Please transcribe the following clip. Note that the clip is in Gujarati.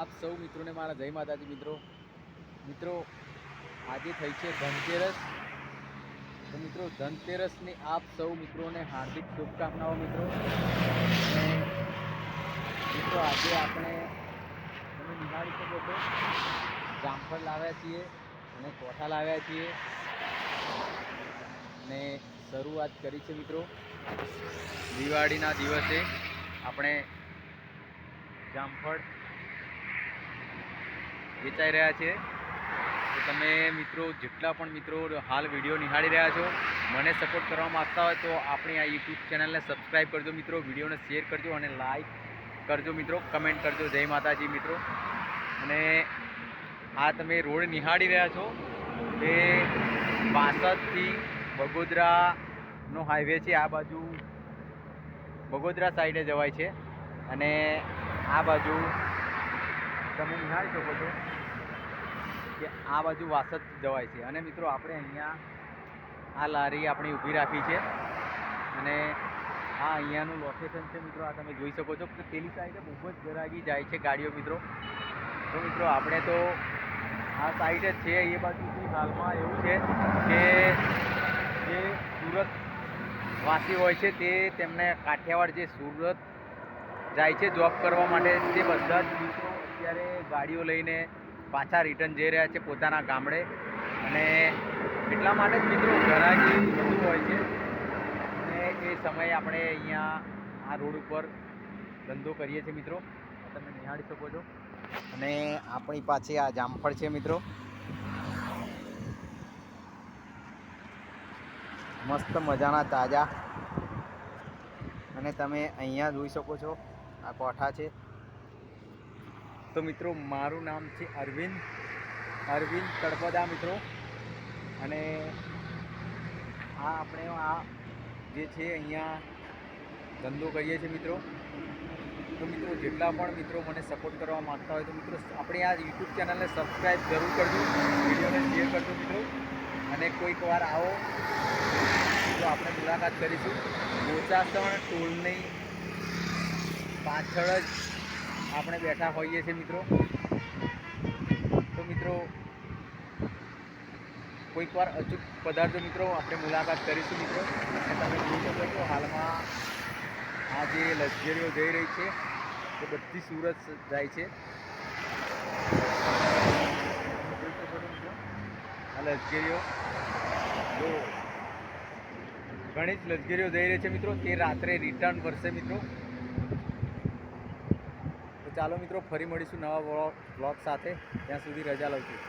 આપ સૌ મિત્રોને મારા જય માતાજી મિત્રો. મિત્રો, આજે થઈ છે ધનતેરસ. તો મિત્રો, ધનતેરસની આપ સૌ મિત્રોને હાર્દિક શુભકામનાઓ મિત્રો. મિત્રો, આજે આપણે તમે નિહાળી શકો છો. જામફળ લાવ્યા છીએ અને કોઠા લાવ્યા છીએ. અને શરૂઆત કરી છે મિત્રો. દિવાળીના દિવસે આપણે જામફળ વેચાઈ રહ્યા છે. તો તમે મિત્રો, જેટલા પણ મિત્રો હાલ વીડિયો નિહાળી રહ્યા છો, મને સપોર્ટ કરવા માગતા હોય તો આપણી આ યુટ્યુબ ચેનલને સબસ્ક્રાઈબ કરજો મિત્રો, વિડીયોને શેર કરજો અને લાઈક કરજો મિત્રો કમેન્ટ કરજો. જય માતાજી મિત્રો. અને આ તમે રોડ નિહાળી રહ્યા છો એ બાસઠથી બગોદરાનો હાઈવે છે. આ બાજુ બગોદરા સાઈડે જવાય છે. અને આ બાજુ તમે નિહાળી શકો છો કે આ બાજુ વાસદ જવાય છે. અને મિત્રો, આપણે અહીંયા આ લારી આપણી ઊભી રાખી છે. અને આ અહીંયાનું લોકેશન છે મિત્રો, આ તમે જોઈ શકો છો. કે પેલી સાઈડે બહુ જ ગરાગી જાય છે ગાડીઓ મિત્રો. તો મિત્રો, આપણે તો આ સાઈડ જ છે. એ બાજુથી હાલમાં એવું છે કે જે સુરત વાસી હોય છે તે તેમને કાઠિયાવાડ જે સુરત જાય છે જોબ કરવા માટે, તે બધા જ મિત્રો અત્યારે ગાડીઓ લઈને પાછા રિટર્ન જઈ રહ્યા છે પોતાના ગામડે. અને એટલા માટે જ મિત્રો ઘરાકી વધુ હોય છે. અને એ સમયે આપણે અહીંયા આ રોડ ઉપર ધંધો કરીએ છીએ મિત્રો. તમે નિહાળી શકો છો. અને આપણી પાસે આ જામફળ છે મિત્રો. મસ્ત મજાના તાજા. અને તમે અહીંયા જોઈ શકો છો. આ કોઠા છે. તો મિત્રો, મારું નામ છે અરવિંદ. અરવિંદ તળપદા, મિત્રો. અને આ આપણે આ જે છે અહીંયા ધંધો કરીએ છીએ, મિત્રો. તો મિત્રો, જેટલા પણ મિત્રો મને સપોર્ટ કરવા માંગતા હોય તો મિત્રો, આપણે આ યુટ્યુબ ચેનલને સબસ્ક્રાઈબ જરૂર કરજો, વિડીયોને શેર કરજો, મિત્રો. અને કોઈક વાર આવો, તો આપણે મુલાકાત કરીશું. મોચાસણ ટોલની પાછળ જ આપણે બેઠા હોઈએ છીએ મિત્રો. તો મિત્રો, કોઈક વાર અચૂક પદાર્થો મિત્રો, આપણે મુલાકાત કરીશું મિત્રો. અને તમે જોઈ શકો છો, હાલમાં આ જે લક્ઝરીઓ જઈ રહી છે તે બધી સુરત જાય છે. આ લશ્કરીઓ જો ઘણી જ લશ્કરીઓ જઈ રહી છે મિત્રો, તે રાત્રે રિટર્ન કરશે મિત્રો. ચાલો મિત્રો ફરી મળીશું નવા બ્લોગ સાથે. ત્યાં સુધી રજા લઉં છું.